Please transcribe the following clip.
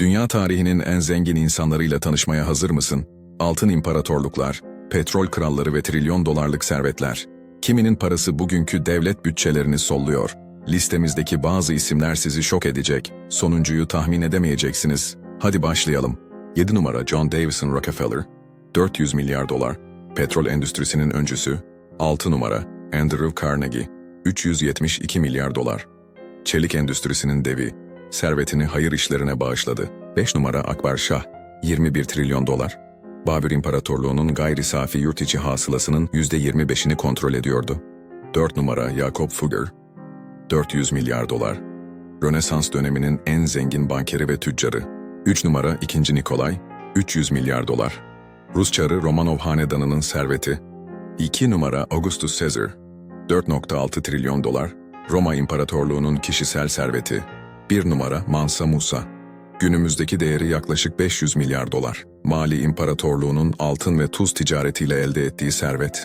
Dünya tarihinin en zengin insanlarıyla tanışmaya hazır mısın? Altın imparatorluklar, petrol kralları ve trilyon dolarlık servetler. Kiminin parası bugünkü devlet bütçelerini solluyor. Listemizdeki bazı isimler sizi şok edecek. Sonuncuyu tahmin edemeyeceksiniz. Hadi başlayalım. 7 numara John Davison Rockefeller, 400 milyar dolar. Petrol endüstrisinin öncüsü. 6 numara Andrew Carnegie, 372 milyar dolar. Çelik endüstrisinin devi, servetini hayır işlerine bağışladı. 5 numara Akbar Şah, 21 trilyon dolar. Babür İmparatorluğu'nun gayri safi yurt içi hasılasının %25'ini kontrol ediyordu. 4 numara Jakob Fugger, 400 milyar dolar. Rönesans döneminin en zengin bankeri ve tüccarı. 3 numara 2. Nikolay, 300 milyar dolar. Rus çarı Romanov hanedanının serveti. 2 numara Augustus Caesar, 4.6 trilyon dolar. Roma İmparatorluğu'nun kişisel serveti. 1 numara Mansa Musa. Günümüzdeki değeri yaklaşık 500 milyar dolar. Mali İmparatorluğu'nun altın ve tuz ticaretiyle elde ettiği servet.